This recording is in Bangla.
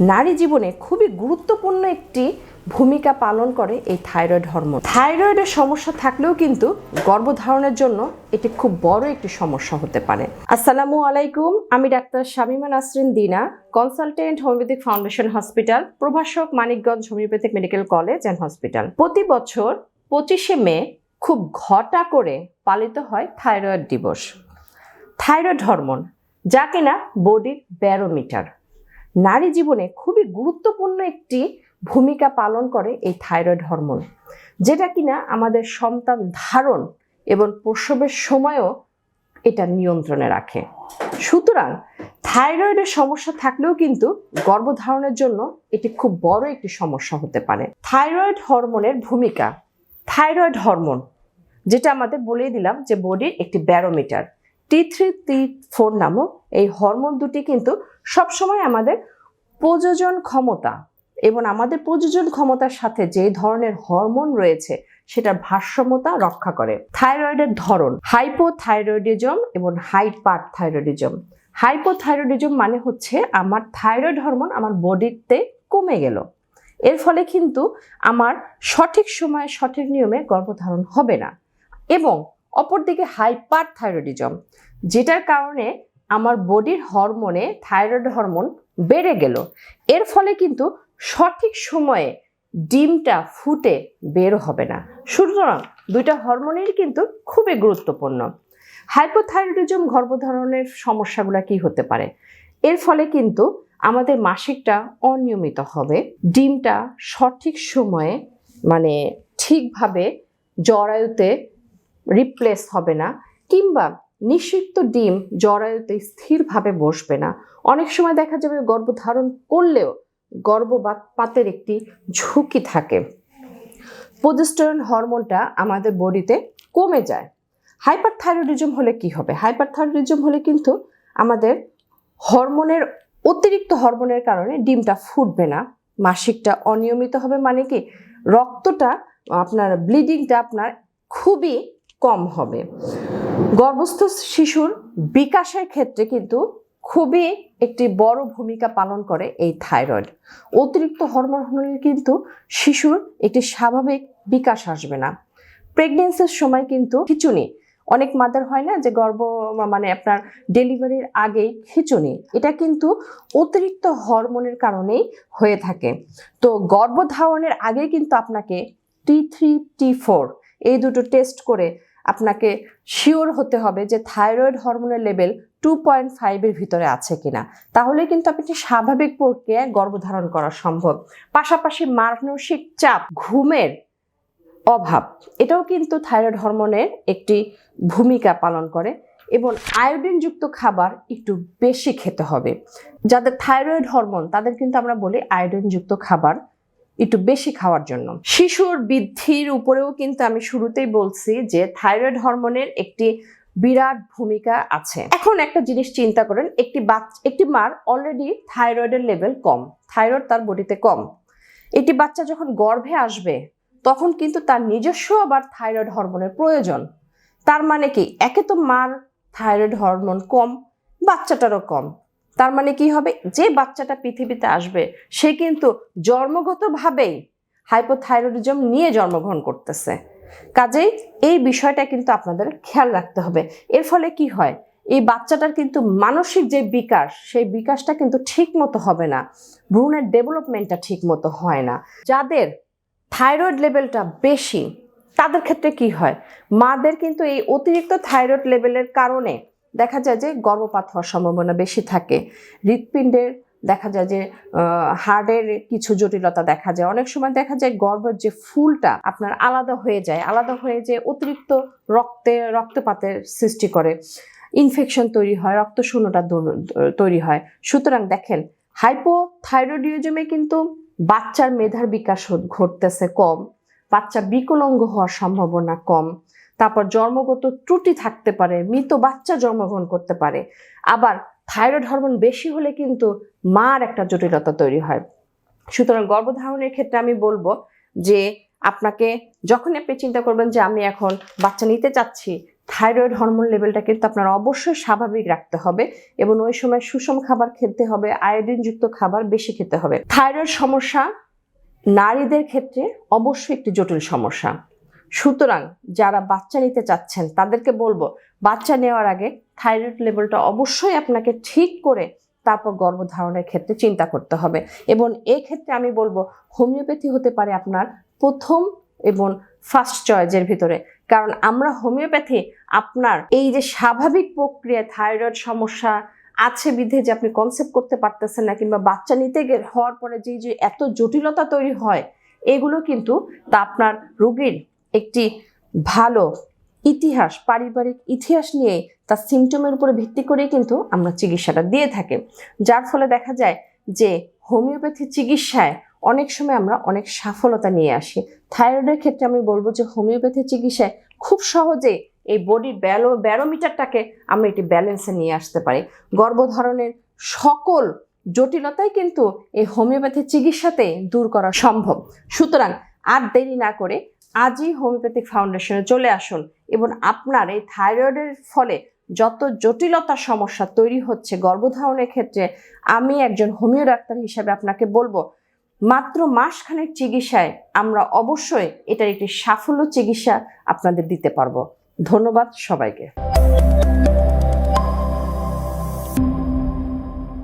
নারী জীবনে খুবই গুরুত্বপূর্ণ একটি ভূমিকা পালন করে এই থাইরয়েড হরমোন। থাইরয়েডের সমস্যা থাকলেও কিন্তু গর্ভধারণের জন্য এটি খুব বড় একটি সমস্যা হতে পারে। আসসালামু আলাইকুম, আমি doctor Shamima Nasreen Dina, consultant homeopathic foundation hospital, প্রভাষক Manikganj homeopathic medical college and hospital. প্রতি বছর পঁচিশে মে খুব ঘটা করে পালিত হয় থাইরয়েড দিবস। থাইরয়েড হরমোন, যা কিনা বডির ব্যারোমিটার। নারী জীবনে খুবই গুরুত্বপূর্ণ একটি ভূমিকা পালন করে এই থাইরয়েড হরমোন, যেটা কিনা আমাদের সন্তান ধারণ এবং প্রসবের সময়ও এটা নিয়ন্ত্রণে রাখে। সুতরাং থাইরয়েডের সমস্যা থাকলেও কিন্তু গর্ভধারণের জন্য এটি খুব বড় একটি সমস্যা হতে পারে। থাইরয়েড হরমোনের ভূমিকা, থাইরয়েড হরমোন, যেটা আমাদের বলেই দিলাম যে বডির একটি barometer T three T four নামক এই হরমোন দুটি কিন্তু সবসময় আমাদের প্রযোজন ক্ষমতা এবং আমাদের প্রযোজন ক্ষমতার সাথে যে ধরনের হরমোন রয়েছে, সেটার ভারসাম্যতা রক্ষা করে। থাইরয়েডের ধরন, হাইপোথাইরয়েডিজম এবং হাইপার থাইরয়েডিজম হাইপোথাইরয়েডিজম মানে হচ্ছে আমার থাইরয়েড হরমোন আমার বডিতে কমে গেল। এর ফলে কিন্তু আমার সঠিক সময়ে সঠিক নিয়মে গর্ভধারণ হবে না। এবং অপরদিকে হাইপার থাইরয়েডিজম যেটার কারণে আমার বডির হরমোনে থাইরয়েড হরমোন বেড়ে গেল। এর ফলে কিন্তু সঠিক সময়ে ডিমটা ফুটে বের হবে না। সুতরাং দুইটা হরমোনের কিন্তু খুবই গুরুত্বপূর্ণ। হাইপোথাইরয়েডিজম গর্ভধারণের সমস্যাগুলো কি হতে পারে? এর ফলে কিন্তু আমাদের মাসিকটা অনিয়মিত হবে। ডিমটা সঠিক সময়ে মানে ঠিকভাবে জরায়ুতে রিপ্লেস হবে না। কিংবা নিষিক্ত ডিম জরায়ুতে স্থিরভাবে বসবে না। অনেক সময় দেখা যাবে গর্ভধারণ করলেও গর্ভপাতের একটি ঝুঁকি থাকে। প্রোজেস্টেরন হরমোনটা আমাদের বডিতে কমে যায়। হাইপার থাইরয়েডিজম হলে কি হবে? হাইপার থাইরয়েডিজম হলে কিন্তু আমাদের হরমোনের অতিরিক্ত হরমোনের কারণে ডিমটা ফুটবে না। মাসিকটা অনিয়মিত হবে মানে কি? রক্তটা আপনার ব্লিডিংটা আপনার খুবই কম হবে। গর্ভস্থ শিশুর বিকাশের ক্ষেত্রে কিন্তু খুবই একটি বড় ভূমিকা পালন করে এই থাইরয়েড। অতিরিক্ত হরমোন হলে কিন্তু শিশুর একটি স্বাভাবিক বিকাশ আসবে না। প্রেগনেন্সির সময় কিন্তু খিচুনি। অনেক মাদার হয় না যে গর্ভ মানে আপনার ডেলিভারির আগেই খিচুনি। এটা কিন্তু অতিরিক্ত হরমোনের কারণেই হয়ে থাকে। তো গর্ভধারণের আগে কিন্তু আপনাকে টি থ্রি টি ফোর এই দুটো টেস্ট করে আপনাকে শিওর হতে হবে যে থাইরয়েড হরমোনের লেভেল টু পয়েন্ট ফাইভের ভিতরে আছে কিনা। তাহলে কিন্তু আপনি স্বাভাবিক প্রক্রিয়ায় গর্ভধারণ করা সম্ভব। পাশাপাশি মানসিক চাপ, ঘুমের অভাব, এটাও কিন্তু থাইরয়েড হরমোনের একটি ভূমিকা পালন করে এবং আয়োডিনযুক্ত খাবার একটু বেশি খেতে হবে। যাদের থাইরয়েড হরমোন তাদের কিন্তু আমরা বলি আয়োডিনযুক্ত খাবার একটু বেশি খাওয়ার জন্য। শিশুর বৃদ্ধির উপরেও কিন্তু আমি শুরুতেই বলছি যে থাইরয়েড হরমোনের একটি বিরাট ভূমিকা আছে। এখন একটা জিনিস চিন্তা করেন, একটি বাচ্চা একটি মার অলরেডি থাইরয়েডের লেভেল কম, থাইরয়েড তার বডিতে কম। একটি বাচ্চা যখন গর্ভে আসবে, তখন কিন্তু তার নিজস্ব আবার থাইরয়েড হরমোনের প্রয়োজন। তার মানে কি? একে তো মার থাইরয়েড হরমোন কম, বাচ্চাটারও কম। তার মানে কি হবে? যে বাচ্চাটা পৃথিবীতে আসবে, সে কিন্তু জন্মগতভাবেই হাইপোথাইরয়েডিজম নিয়ে জন্মগ্রহণ করতেছে। কাজেই এই বিষয়টা কিন্তু আপনাদের খেয়াল রাখতে হবে। এর ফলে কি হয়? এই বাচ্চাটার কিন্তু মানসিক যে বিকাশ, সেই বিকাশটা কিন্তু ঠিক মতো হবে না। ভ্রূণের ডেভেলপমেন্টটা ঠিক মতো হয় না। যাদের থাইরয়েড লেভেলটা বেশি, তাদের ক্ষেত্রে কি হয়? মাদের কিন্তু এই অতিরিক্ত থাইরয়েড লেভেলের কারণে দেখা যায় যে গর্ভপাত হওয়ার সম্ভাবনা বেশি থাকে। হৃৎপিণ্ডের দেখা যায় যে হার্টের কিছু জটিলতা দেখা যায়। অনেক সময় দেখা যায় গর্ভের যে ফুলটা আপনার আলাদা হয়ে যায়, আলাদা হয়ে যে অতিরিক্ত রক্তে, রক্তপাতের সৃষ্টি করে। ইনফেকশন তৈরি হয় রক্ত শূন্যতা তৈরি হয়। সুতরাং দেখেন, হাইপোথাইরয়েডিজমে কিন্তু বাচ্চার মেধার বিকাশ ঘটতেছে কম, বাচ্চা বিকলঙ্গ হওয়ার সম্ভাবনা কম। তারপর জন্মগত ত্রুটি থাকতে পারে, মৃত বাচ্চা জন্মগ্রহণ করতে পারে। আবার থাইরয়েড হরমোন বেশি হলে কিন্তু মার একটা জটিলতা তৈরি হয়। সুতরাং গর্ভধারণের ক্ষেত্রে আমি বলব যে আপনাকে যখন আপনি চিন্তা করবেন যে আমি এখন বাচ্চা নিতে চাচ্ছি থাইরয়েড হরমোন লেভেলটা কিন্তু আপনার অবশ্যই স্বাভাবিক রাখতে হবে এবং ওই সময় সুষম খাবার খেতে হবে আয়োডিনযুক্ত খাবার বেশি খেতে হবে। থাইরয়েড সমস্যা নারীদের ক্ষেত্রে অবশ্যই একটি জটিল সমস্যা। সুতরাং যারা বাচ্চা নিতে চাচ্ছেন, তাদেরকে বলব, বাচ্চা নেওয়ার আগে থাইরয়েড লেভেলটা অবশ্যই আপনাকে ঠিক করে তারপর গর্ভধারণের ক্ষেত্রে চিন্তা করতে হবে। এবং এক্ষেত্রে আমি বলব, হোমিওপ্যাথি হতে পারে আপনার প্রথম এবং ফার্স্ট চয়েজের ভিতরে। কারণ আমরা হোমিওপ্যাথি আপনার এই যে স্বাভাবিক প্রক্রিয়া থাইরয়েড সমস্যা আছে বিধে যে আপনি কনসেপ্ট করতে পারতেছেন না কিংবা বাচ্চা নিতে গেলে হওয়ার পরে যে যে এত জটিলতা তৈরি হয়, এগুলো কিন্তু তা আপনার রোগীর একটি ভালো ইতিহাস, পারিবারিক ইতিহাস নিয়ে তার সিমটমের উপরে ভিত্তি করেই কিন্তু আমরা চিকিৎসাটা দিয়ে থাকি। যার ফলে দেখা যায় যে হোমিওপ্যাথি চিকিৎসায় অনেক সময় আমরা অনেক সফলতা নিয়ে আসি। থাইরয়েডের ক্ষেত্রে আমি বলব যে হোমিওপ্যাথি চিকিৎসায় খুব সহজে এই বডির ব্যালো, ব্যারোমিটারটাকে আমরা একটি ব্যালেন্সে নিয়ে আসতে পারি। গর্ভধারণের সকল জটিলতাই কিন্তু এই হোমিওপ্যাথি চিকিৎসাতে দূর করা সম্ভব। সুতরাং আর দেরি না করে আজই হোমিওপ্যাথিক ফাউন্ডেশনে চলে আসুন এবং আপনার এই থাইরয়েডের ফলে যত জটিলতা সমস্যা তৈরি হচ্ছে, গর্ভধারণের ক্ষেত্রে আমি একজন হোমিও ডাক্তার হিসাবে আপনাকে বলব, মাত্র মাসখানেক চিকিৎসায় আমরা অবশ্যই এটার একটি সাফল্য চিকিৎসা আপনাদের দিতে পারব। ধন্যবাদ সবাইকে।